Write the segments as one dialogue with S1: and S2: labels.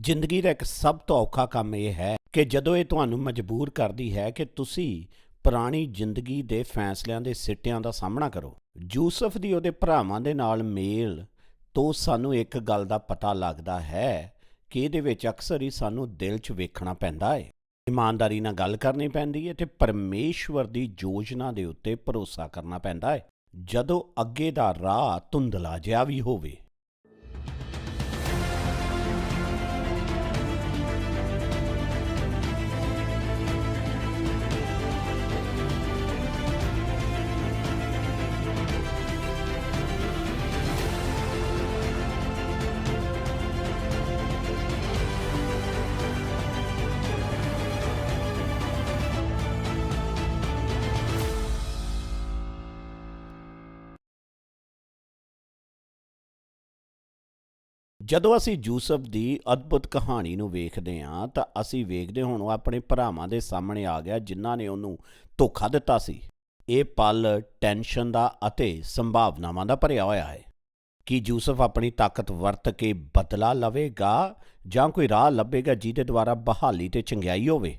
S1: ਜ਼ਿੰਦਗੀ ਦਾ ਇੱਕ ਸਭ ਤੋਂ ਔਖਾ ਕੰਮ ਇਹ ਹੈ ਕਿ ਜਦੋਂ ਇਹ ਤੁਹਾਨੂੰ ਮਜਬੂਰ ਕਰਦੀ ਹੈ ਕਿ ਤੁਸੀਂ ਪੁਰਾਣੀ ਜ਼ਿੰਦਗੀ ਦੇ ਫੈਸਲਿਆਂ ਦੇ ਸਿੱਟਿਆਂ ਦਾ ਸਾਹਮਣਾ ਕਰੋ। ਯੂਸਫ ਦੀ ਉਹਦੇ ਭਰਾਵਾਂ ਦੇ ਨਾਲ ਮੇਲ ਤੋਂ ਸਾਨੂੰ ਇੱਕ ਗੱਲ ਦਾ ਪਤਾ ਲੱਗਦਾ ਹੈ ਕਿ ਇਹਦੇ ਵਿੱਚ ਅਕਸਰ ਹੀ ਸਾਨੂੰ ਦਿਲ 'ਚ ਵੇਖਣਾ ਪੈਂਦਾ ਹੈ ਇਮਾਨਦਾਰੀ ਨਾਲ ਗੱਲ ਕਰਨੀ ਪੈਂਦੀ ਹੈ ਤੇ ਪਰਮੇਸ਼ਵਰ ਦੀ ਯੋਜਨਾ ਦੇ ਉੱਤੇ ਭਰੋਸਾ ਕਰਨਾ ਪੈਂਦਾ ਹੈ ਜਦੋਂ ਅੱਗੇ ਦਾ ਰਾਹ ਧੁੰਦਲਾ ਜਿਹਾ ਵੀ ਹੋਵੇ ਜਦੋਂ ਅਸੀਂ ਯੂਸਫ ਦੀ ਅਦਭੁਤ ਕਹਾਣੀ ਨੂੰ ਵੇਖਦੇ ਹਾਂ, ਤਾਂ ਅਸੀਂ ਵੇਖਦੇ ਹੁਣ ਉਹ ਆਪਣੇ ਭਰਾਵਾਂ ਦੇ ਸਾਹਮਣੇ ਆ ਗਿਆ ਜਿਨ੍ਹਾਂ ਨੇ ਉਹਨੂੰ ਧੋਖਾ ਦਿੱਤਾ ਸੀ। ਇਹ ਪਲ ਟੈਨਸ਼ਨ ਦਾ ਅਤੇ ਸੰਭਾਵਨਾਵਾਂ ਦਾ ਭਰਿਆ ਹੋਇਆ ਹੈ। ਕਿ ਯੂਸਫ ਆਪਣੀ ਤਾਕਤ ਵਰਤ ਕੇ ਬਦਲਾ ਲਵੇਗਾ ਜਾਂ ਕੋਈ ਰਾਹ ਲੱਭੇਗਾ ਜਿਹਦੇ ਦੁਆਰਾ ਬਹਾਲੀ ਤੇ ਚੰਗਿਆਈ ਹੋਵੇ?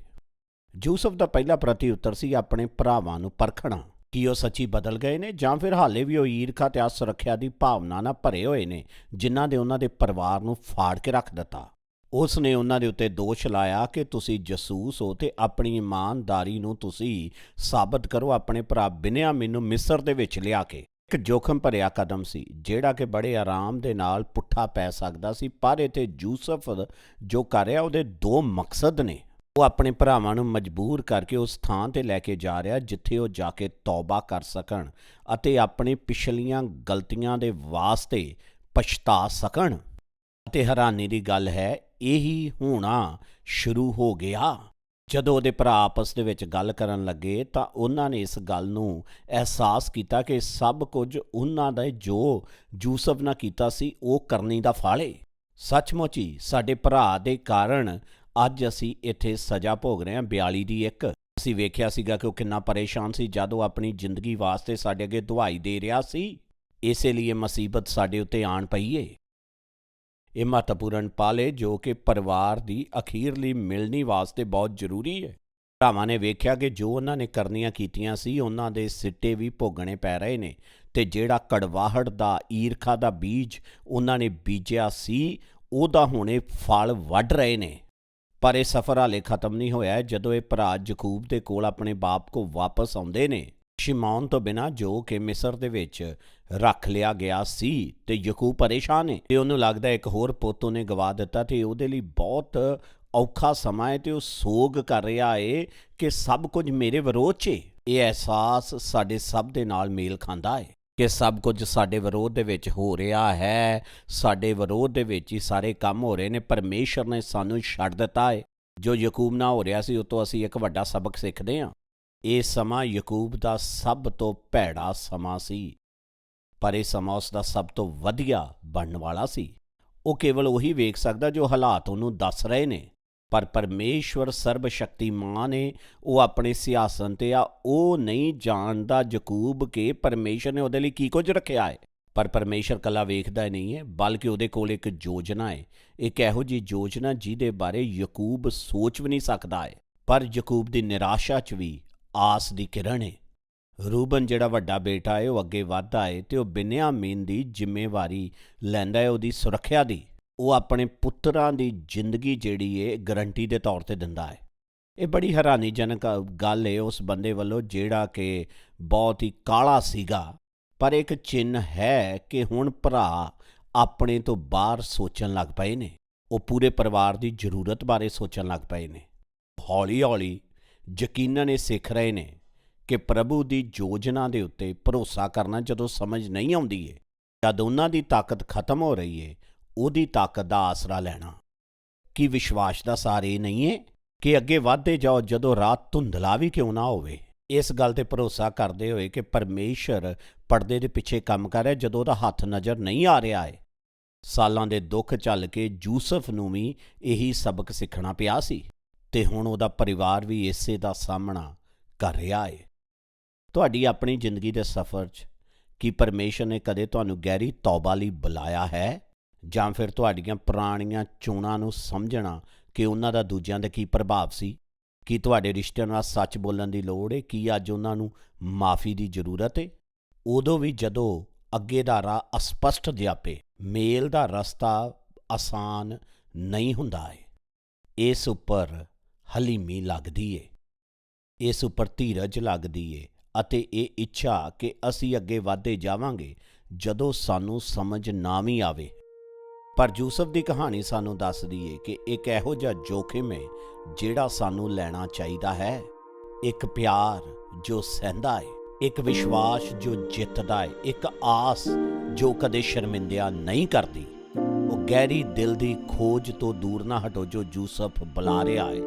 S1: ਯੂਸਫ ਦਾ ਪਹਿਲਾ ਪ੍ਰਤੀ ਉੱਤਰ ਸੀ ਆਪਣੇ ਭਰਾਵਾਂ ਨੂੰ ਪਰਖਣਾ। ਕਿ ਉਹ ਸੱਚੀ ਬਦਲ ਗਏ ਨੇ ਜਾਂ ਫਿਰ ਹਾਲੇ ਵੀ ਉਹ ਈਰਖਾ ਤੇ ਸੁਰੱਖਿਆ ਦੀ ਭਾਵਨਾ ਨਾਲ ਭਰੇ ਹੋਏ ਨੇ, ਜਿਨ੍ਹਾਂ ਦੇ ਉਹਨਾਂ ਦੇ ਪਰਿਵਾਰ ਨੂੰ ਫਾੜ ਕੇ ਰੱਖ ਦਿੱਤਾ? ਉਸ ਨੇ ਉਹਨਾਂ ਦੇ ਉੱਤੇ ਦੋਸ਼ ਲਾਇਆ ਕਿ ਤੁਸੀਂ ਜਸੂਸ ਹੋ ਤੇ ਆਪਣੀ ਇਮਾਨਦਾਰੀ ਨੂੰ ਤੁਸੀਂ ਸਾਬਤ ਕਰੋ ਆਪਣੇ ਭਰਾ ਬਿਨਿਆ ਮੈਨੂੰ ਮਿਸਰ ਦੇ ਵਿੱਚ ਲਿਆ ਕੇ। ਇੱਕ ਜੋਖਮ ਭਰਿਆ ਕਦਮ ਸੀ, ਜਿਹੜਾ ਕਿ ਬੜੇ ਆਰਾਮ ਦੇ ਨਾਲ ਪੁੱਠਾ ਪੈ ਸਕਦਾ ਸੀ, ਪਰ ਇਥੇ ਯੂਸਫ ਜੋ ਕਰ ਰਿਹਾ, ਉਹਦੇ ਦੋ ਮਕਸਦ ਨੇ। ਉਹ ਆਪਣੇ ਭਰਾਵਾਂ ਨੂੰ ਮਜਬੂਰ ਕਰਕੇ ਉਸ ਥਾਂ ਤੇ ਲੈ ਕੇ ਜਾ ਰਿਹਾ ਜਿੱਥੇ ਉਹ ਜਾ ਕੇ ਤੌਬਾ ਕਰ ਸਕਣ ਅਤੇ ਆਪਣੇ ਪਿਛਲੀਆਂ ਗਲਤੀਆਂ ਦੇ ਵਾਸਤੇ ਪਛਤਾ ਸਕਣ। ਅਤੇ ਹੈਰਾਨੀ ਦੀ ਗੱਲ ਹੈ, ਇਹੀ ਹੋਣਾ ਸ਼ੁਰੂ ਹੋ ਗਿਆ। ਜਦੋਂ ਉਹਦੇ ਭਰਾ ਆਪਸ ਦੇ ਵਿੱਚ ਗੱਲ ਕਰਨ ਲੱਗੇ ਤਾਂ ਉਹਨਾਂ ਨੇ ਇਸ ਗੱਲ ਨੂੰ ਅਹਿਸਾਸ ਕੀਤਾ ਕਿ ਸਭ ਕੁਝ ਉਹਨਾਂ ਦਾ ਜੋ ਯੂਸਫ ਨਾਲ ਕੀਤਾ ਸੀ, ਉਹ ਕਰਨੀ ਦਾ ਫਾਲੇ। ਸੱਚਮੁੱਚ ਹੀ ਸਾਡੇ ਭਰਾ ਦੇ ਕਾਰਨ ਅੱਜ ਅਸੀਂ ਇੱਥੇ ਸਜ਼ਾ ਭੋਗ ਰਹੇ ਹਾਂ। 42 ਦੀ ਇੱਕ ਅਸੀਂ ਵੇਖਿਆ ਸੀਗਾ ਕਿ ਉਹ ਕਿੰਨਾ ਪਰੇਸ਼ਾਨ ਸੀ, ਜਦ ਉਹ ਆਪਣੀ ਜ਼ਿੰਦਗੀ ਵਾਸਤੇ ਸਾਡੇ ਅੱਗੇ ਦੁਹਾਈ ਦੇ ਰਿਹਾ ਸੀ। ਇਸੇ ਲਈ ਇਹ ਮੁਸੀਬਤ ਸਾਡੇ ਉੱਤੇ ਆਣ ਪਈ ਏ। ਇਹ ਮਹੱਤਵਪੂਰਨ ਪਾਲੇ ਜੋ ਕਿ ਪਰਿਵਾਰ ਦੀ ਅਖੀਰਲੀ ਮਿਲਣੀ ਵਾਸਤੇ ਬਹੁਤ ਜ਼ਰੂਰੀ ਹੈ ਭਰਾਵਾਂ ਨੇ ਵੇਖਿਆ ਕਿ ਜੋ ਉਹਨਾਂ ਨੇ ਕਰਨੀਆਂ ਕੀਤੀਆਂ ਸੀ, ਉਹਨਾਂ ਦੇ ਸਿੱਟੇ ਵੀ ਭੋਗਣੇ ਪੈ ਰਹੇ ਨੇ ਤੇ ਜਿਹੜਾ ਕੜਵਾਹੜ ਦਾ, ਈਰਖਾ ਦਾ ਬੀਜ ਉਹਨਾਂ ਨੇ ਬੀਜਿਆ ਸੀ, ਉਹਦਾ ਹੁਣੇ ਫਲ ਵੱਢ ਰਹੇ ਨੇ। ਪਰ ਇਹ ਸਫ਼ਰ ਹਾਲੇ ਖਤਮ ਨਹੀਂ ਹੋਇਆ ਜਦੋਂ ਇਹ ਭਰਾ ਯਕੂਬ ਦੇ ਕੋਲ ਆਪਣੇ ਬਾਪ ਕੋ ਵਾਪਸ ਆਉਂਦੇ ਨੇ, ਸ਼ਿਮੌਨ ਤੋਂ ਬਿਨਾ ਜੋ ਕਿ ਮਿਸਰ ਦੇ ਵਿੱਚ ਰੱਖ ਲਿਆ ਗਿਆ ਸੀ ਤੇ ਯਕੂਬ ਪਰੇਸ਼ਾਨ ਹੈ ਤੇ ਉਹਨੂੰ ਲੱਗਦਾ ਇੱਕ ਹੋਰ ਪੁੱਤ ਉਹਨੇ ਗਵਾ ਦਿੱਤਾ ਤੇ ਉਹਦੇ ਲਈ ਬਹੁਤ ਔਖਾ ਸਮਾਂ ਹੈ ਤੇ ਉਹ ਸੋਗ ਕਰ ਰਿਹਾ ਏ ਕਿ ਸਭ ਕੁਝ ਮੇਰੇ ਵਿਰੋਧ 'ਚ ਇਹ ਅਹਿਸਾਸ ਸਾਡੇ ਸਭ ਦੇ ਨਾਲ ਮੇਲ ਖਾਂਦਾ ਏ। ਕਿ ਸਭ ਕੁਝ ਸਾਡੇ ਵਿਰੋਧ ਦੇ ਵਿੱਚ ਹੋ ਰਿਹਾ ਹੈ। ਸਾਡੇ ਵਿਰੋਧ ਦੇ ਵਿੱਚ ਹੀ ਸਾਰੇ ਕੰਮ ਹੋ ਰਹੇ ਨੇ। ਪਰਮੇਸ਼ਰ ਨੇ ਸਾਨੂੰ ਛੱਡ ਦਿੱਤਾ ਹੈ ਜੋ ਯਕੂਬ ਨਾਲ ਹੋ ਰਿਹਾ ਸੀ, ਉਹ ਤੋਂ ਅਸੀਂ ਇੱਕ ਵੱਡਾ ਸਬਕ ਸਿੱਖਦੇ ਹਾਂ। ਇਹ ਸਮਾਂ ਯਕੂਬ ਦਾ ਸਭ ਤੋਂ ਭੈੜਾ ਸਮਾਂ ਸੀ। ਪਰ ਇਹ ਸਮਾਂ ਉਸ ਦਾ ਸਭ ਤੋਂ ਵਧੀਆ ਬਣਨ ਵਾਲਾ ਸੀ। ਉਹ ਕੇਵਲ ਉਹੀ ਵੇਖ ਸਕਦਾ ਜੋ ਹਾਲਾਤ ਉਹਨੂੰ ਦੱਸ ਰਹੇ ਨੇ। ਪਰ ਪਰਮੇਸ਼ਵਰ ਸਰਬ ਸ਼ਕਤੀਮਾਨ ਹੈ ਉਹ ਆਪਣੇ ਸਿਆਸਨ ਤੇ ਆ, ਉਹ ਨਹੀਂ ਜਾਣਦਾ ਯਕੂਬ ਕੇ ਪਰਮੇਸ਼ਰ ਨੇ ਉਹਦੇ ਲਈ ਕੀ ਕੁਝ ਰੱਖਿਆ ਹੈ ਪਰ ਪਰਮੇਸ਼ਰ ਕੱਲਾ ਵੇਖਦਾ ਨਹੀਂ ਹੈ ਬਲਕਿ ਉਹਦੇ ਕੋਲ ਇੱਕ ਯੋਜਨਾ ਹੈ ਇੱਕ ਇਹੋ ਜੀ ਯੋਜਨਾ ਜਿਹਦੇ ਬਾਰੇ ਯਕੂਬ ਸੋਚ ਵੀ ਨਹੀਂ ਸਕਦਾ ਹੈ ਪਰ ਯਕੂਬ ਦੀ ਨਿਰਾਸ਼ਾ 'ਚ ਵੀ ਆਸ ਦੀ ਕਿਰਨ ਹੈ ਰੂਬਨ ਜਿਹੜਾ ਵੱਡਾ ਬੇਟਾ ਹੈ ਉਹ ਅੱਗੇ ਵਧਦਾ ਹੈ ਤੇ ਉਹ ਬਿਨਿਆਮੀਨ ਦੀ ਜ਼ਿੰਮੇਵਾਰੀ ਲੈਂਦਾ ਹੈ ਉਹਦੀ ਸੁਰੱਖਿਆ ਦੀ। ਉਹ ਆਪਣੇ ਪੁੱਤਰਾਂ ਦੀ ਜ਼ਿੰਦਗੀ ਜਿਹੜੀ ਏ ਗਰੰਟੀ ਦੇ ਤੌਰ ਤੇ ਦਿੰਦਾ ਹੈ। ਇਹ ਬੜੀ ਹੈਰਾਨੀਜਨਕ ਗੱਲ ਏ ਉਸ ਬੰਦੇ ਵੱਲੋਂ, ਜਿਹੜਾ ਕਿ ਬਹੁਤ ਹੀ ਕਾਲਾ ਸੀਗਾ। ਪਰ ਇੱਕ ਚਿੰਨ ਹੈ ਕਿ ਹੁਣ ਭਰਾ ਆਪਣੇ ਤੋਂ ਬਾਹਰ ਸੋਚਣ ਲੱਗ ਪਏ ਨੇ। ਉਹ ਪੂਰੇ ਪਰਿਵਾਰ ਦੀ ਜ਼ਰੂਰਤ ਬਾਰੇ ਸੋਚਣ ਲੱਗ ਪਏ ਨੇ। ਹੌਲੀ-ਹੌਲੀ ਯਕੀਨਨ ਇਹ ਸਿੱਖ ਰਹੇ ਨੇ ਕਿ ਪ੍ਰਭੂ ਦੀ ਯੋਜਨਾ ਦੇ ਉੱਤੇ ਭਰੋਸਾ ਕਰਨਾ ਜਦੋਂ ਸਮਝ ਨਹੀਂ ਆਉਂਦੀ ਏ, ਜਦ ਉਹਨਾਂ ਦੀ ਤਾਕਤ ਖਤਮ ਹੋ ਰਹੀ ਏ ਉਹਦੀ ਤਾਕਤ ਦਾ ਆਸਰਾ ਲੈਣਾ। ਕੀ ਵਿਸ਼ਵਾਸ ਦਾ ਸਾਰੇ ਨਹੀਂ ਹੈ ਕਿ ਅੱਗੇ ਵਧਦੇ ਜਾਓ ਜਦੋਂ ਰਾਤ ਧੁੰਦਲਾ ਵੀ ਕਿਉਂ ਨਾ ਹੋਵੇ? ਇਸ ਗੱਲ ਤੇ ਭਰੋਸਾ ਕਰਦੇ ਹੋਏ ਕਿ ਪਰਮੇਸ਼ਰ ਪਰਦੇ ਦੇ ਪਿੱਛੇ ਕੰਮ ਕਰ ਰਿਹਾ ਜਦੋਂ ਉਹਦਾ ਹੱਥ ਨਜ਼ਰ ਨਹੀਂ ਆ ਰਿਹਾ ਹੈ ਸਾਲਾਂ ਦੇ ਦੁੱਖ ਚੱਲ ਕੇ ਯੂਸਫ ਨੂੰ ਵੀ ਇਹੀ ਸਬਕ ਸਿੱਖਣਾ ਪਿਆ ਸੀ ਤੇ ਹੁਣ ਉਹਦਾ ਪਰਿਵਾਰ ਵੀ ਇਸੇ ਦਾ ਸਾਹਮਣਾ ਕਰ ਰਿਹਾ ਹੈ ਤੁਹਾਡੀ ਆਪਣੀ ਜ਼ਿੰਦਗੀ ਦੇ ਸਫ਼ਰ 'ਚ ਕੀ ਪਰਮੇਸ਼ਰ ਨੇ ਕਦੇ ਤੁਹਾਨੂੰ ਗਹਿਰੀ ਤੌਬਾ ਲਈ ਬੁਲਾਇਆ ਹੈ? ਜਾਂ ਫਿਰ ਤੁਹਾਡੀਆਂ ਪੁਰਾਣੀਆਂ ਚੋਣਾਂ ਨੂੰ ਸਮਝਣਾ ਕਿ ਉਹਨਾਂ ਦਾ ਦੂਜਿਆਂ ਦੇ ਕੀ ਪ੍ਰਭਾਵ ਸੀ? ਕੀ ਤੁਹਾਡੇ ਰਿਸ਼ਤਿਆਂ ਨਾਲ ਸੱਚ ਬੋਲਣ ਦੀ ਲੋੜ ਹੈ ਕੀ ਅੱਜ ਉਹਨਾਂ ਨੂੰ ਮਾਫੀ ਦੀ ਜ਼ਰੂਰਤ ਹੈ ਉਦੋਂ ਵੀ ਜਦੋਂ ਅੱਗੇ ਦਾ ਰਾਹ ਅਸਪਸ਼ਟ ਜਾਪੇ ਮੇਲ ਦਾ ਰਸਤਾ ਆਸਾਨ ਨਹੀਂ ਹੁੰਦਾ ਹੈ ਇਸ ਉੱਪਰ ਹਲੀਮੀ ਲੱਗਦੀ ਏ। ਇਸ ਉੱਪਰ ਧੀਰਜ ਲੱਗਦੀ ਏ ਅਤੇ ਇਹ ਇੱਛਾ ਕਿ ਅਸੀਂ ਅੱਗੇ ਵਧਦੇ ਜਾਵਾਂਗੇ ਜਦੋਂ ਸਾਨੂੰ ਸਮਝ ਨਾ ਵੀ ਆਵੇ। ਪਰ ਯੂਸਫ ਦੀ ਕਹਾਣੀ ਸਾਨੂੰ ਦੱਸਦੀ ਏ ਕਿ ਇੱਕ ਇਹੋ ਜਿਹਾ ਜੋਖਿਮ ਹੈ ਜਿਹੜਾ ਸਾਨੂੰ ਲੈਣਾ ਚਾਹੀਦਾ ਹੈ। ਇੱਕ ਪਿਆਰ ਜੋ ਸਹਿੰਦਾ ਏ, ਇੱਕ ਵਿਸ਼ਵਾਸ ਜੋ ਜਿੱਤਦਾ ਏ, ਇੱਕ ਆਸ ਜੋ ਕਦੇ ਸ਼ਰਮਿੰਦਿਆ ਨਹੀਂ ਕਰਦੀ। ਉਹ ਗਹਿਰੀ ਦਿਲ ਦੀ ਖੋਜ ਤੋਂ ਦੂਰ ਨਾ ਹਟੋ ਜੋ ਯੂਸਫ ਬੁਲਾ ਰਿਹਾ ਏ।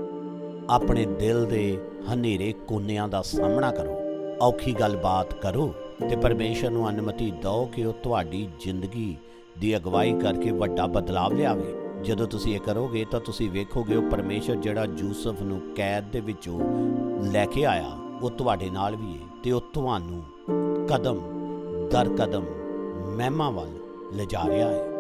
S1: ਆਪਣੇ ਦਿਲ ਦੇ ਹਨੇਰੇ ਕੋਨਿਆਂ ਦਾ ਸਾਹਮਣਾ ਕਰੋ, ਔਖੀ ਗੱਲਬਾਤ ਕਰੋ ਤੇ ਪਰਮੇਸ਼ਰ ਨੂੰ ਅਨੁਮਤੀ ਦਿਓ ਕਿ ਉਹ ਤੁਹਾਡੀ ਜ਼ਿੰਦਗੀ ਦੀ ਅਗਵਾਈ ਕਰਕੇ ਵੱਡਾ ਬਦਲਾਵ ਲਿਆਵੇ। ਜਦੋਂ ਤੁਸੀਂ ਇਹ ਕਰੋਗੇ, ਤਾਂ ਤੁਸੀਂ ਵੇਖੋਗੇ ਉਹ ਪਰਮੇਸ਼ਰ ਜਿਹੜਾ ਯੂਸਫ ਨੂੰ ਕੈਦ ਦੇ ਵਿੱਚੋਂ ਲੈ ਕੇ ਆਇਆ, ਉਹ ਤੁਹਾਡੇ ਨਾਲ ਵੀ ਹੈ ਤੇ ਉਹ ਤੁਹਾਨੂੰ ਕਦਮ, ਦਰ ਕਦਮ ਮਹਿਮਾ ਵੱਲ ਲਿਜਾ ਰਿਹਾ ਹੈ